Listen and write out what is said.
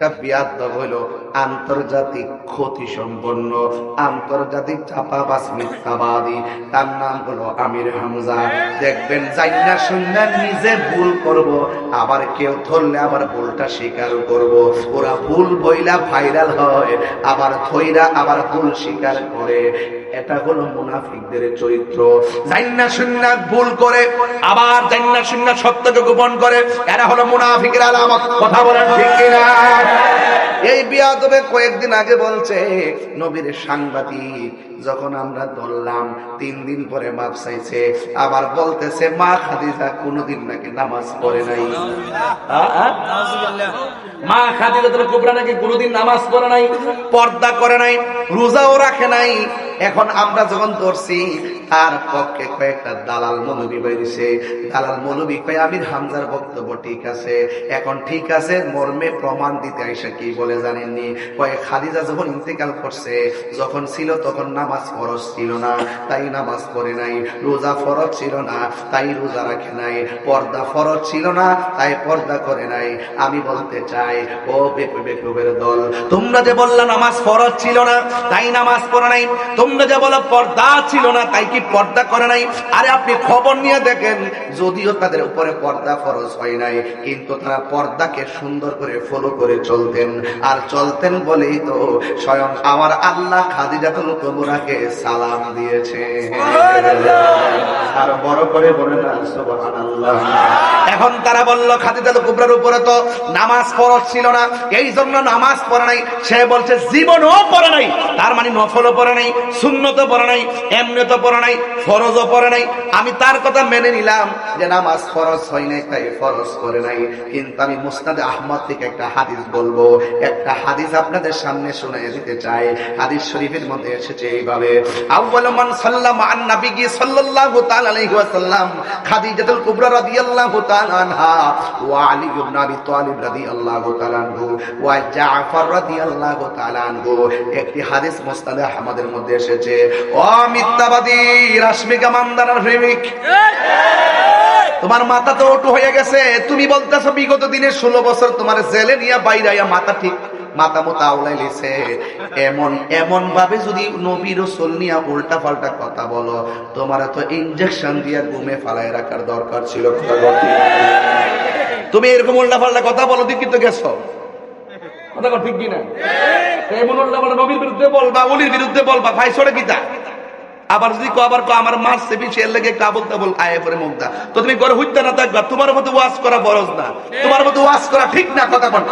একটা বিয়াদব হইল আন্তর্জাতিক ক্ষতি সম্পন্ন আন্তর্জাতিক চাপাবাস মিথ্যাবাদী। তার নাম হলো আমির হামজা। দেখবেন, জাইনা শুননা নিজে ভুল করব, আবার কেউ ধরলে আবার ভুলটা স্বীকার করব। ওরা ভুল বইলা ভাইরাল হয়, আবার থইরা আবার ভুল স্বীকার করে। এটা হলো মুনাফিকদের চরিত্র। জাইন্না সুন্না ভুল করে, আবার জাইন্না সুন্না সত্যকে গোপন করে। এরা হলো মুনাফিকের আলামত, কথা বলেন ঠিক কিনা? এই বিয়াদবে কয়েকদিন আগে বলছে, নবীর সাংবাদিক, যখন আমরা ধরলাম, তিন দিন পরে মাপ চাইছে, আবার বলতেছে, মা খাদিজা কোনোদিন নাকি নামাজ পড়ে নাই। মা আ? মা খাদিজাতুল কুবরা নাকি কোনোদিন নামাজ পড়ে নাই, পর্দা করে নাই, রোজাও রাখে নাই। এখন আমরা যখন ধরছি, তার পক্ষে কয়েকটা দালাল মৌলবী বেরিয়েছে দালাল মৌলবী কয়, আমির হামজার বক্তব্য ঠিক আছে। এখন ঠিক আছে, মর্মে প্রমাণ দিতে আইসা কি বলে জানেননি? কয়ে, খাদিজা যখন ইন্তেকাল করছে, যখন ছিল তখন নামাজ ফরজ ছিল না। তাই নামাজ পড়ে নাই। রোজা ফরজ ছিল না, তাই রোজা রাখে নাই। পর্দা ফরজ ছিল না, তাই পর্দা করে নাই। আমি বলতে চাই, ও বেকুবের দল, তোমরা যে বললা নামাজ ফরজ ছিল না, তাই নামাজ পড়ে নাই। তোমরা যে বলো পর্দা ছিল না, তাই কি পর্দা করে নাই? আরে আপনি খবর নিয়ে দেখেন, যদিও তাদের উপরে পর্দা ফরজ হয় নাই, কিন্তু তারা পর্দাকে সুন্দর করে ফলো করে চলতেন। আর চলতেন বলেই তো স্বয়ং আমার আল্লাহ খাদিজাতুল কুবরাকে সালাম দিয়েছে আর বড় করে বলেন এখন তারা বলল খাদিজাতুল কুবরার উপরে তো নামাজ ফরজ ছিল না। এই জন্য নামাজ পড়ে নাই। সে বলছে, জীবনও পড়ে নাই। তার মানে নফলও পড়ে নাই শূন্যত পড়ে নাই এমনি তো পড়ে নাই। ফরজও পড়ে নাই। আমি তার কথা মেনে নিলাম যে নামাজ ফরজ হয় নাই, তাই ফরজ করে নাই। কিন্তু আমি মুস্তাদে আহমদ থেকে একটা হাদিস বলব। একটা হাদিস আপনাদের সামনে শুনে দিতে চাই। হাদিস শরীফের মধ্যে এসেছে এইভাবে, আউয়ালু মান সাল্লামা আন নবীজি সাল্লাল্লাহু তাআলা আলাইহি ওয়াসাল্লাম, খাদিজাতুল কুবরা রাদিয়াল্লাহু তাআলা আনহা, ওয়া আলী ইবনে আবি তালিব রাদিয়াল্লাহু তাআলা আনহু, ওয়া জাফর রাদিয়াল্লাহু তাআলা আনহু। একটি হাদিস মুস্তাদে আহমদের মধ্যে এসেছে ও মিথ্যাবাদী রাশমিকা মান্দানার প্রেমিক তোমার মাথা তো ওটু হয়ে গেছে। তুমি বলতেছো, বিগত দিনের ষোলো বছর তোমার জেলে নিয়ে বাইরে মাথা ঠিক, মাথা মতো আউলাই লিছে। এমন এমন ভাবে যদি নবী রসুল নিয়ে উল্টা পাল্টা কথা বলো, তোমার তো ইনজেকশন দিয়ে ঘুমে ফালাই রাখার দরকার ছিল তুমি এরকম উল্টা পাল্টা কথা বলো তুই কিন্তু গেছো। কথা ঠিক কিনা? এমন উল্টা পাল্টা নবীর বিরুদ্ধে বলবা, অলির বিরুদ্ধে বলবা ভাই সরে কিতা? আবার যদি কো আবার কো আমার মার সে লেগে কাবল তাবল আয়ে পরে দা তো তুমি ঘরে হইতে না থাকবা, তোমার মতো ওয়াজ করা বরজ না। তোমার মতো ওয়াজ করা ঠিক না কথা বল।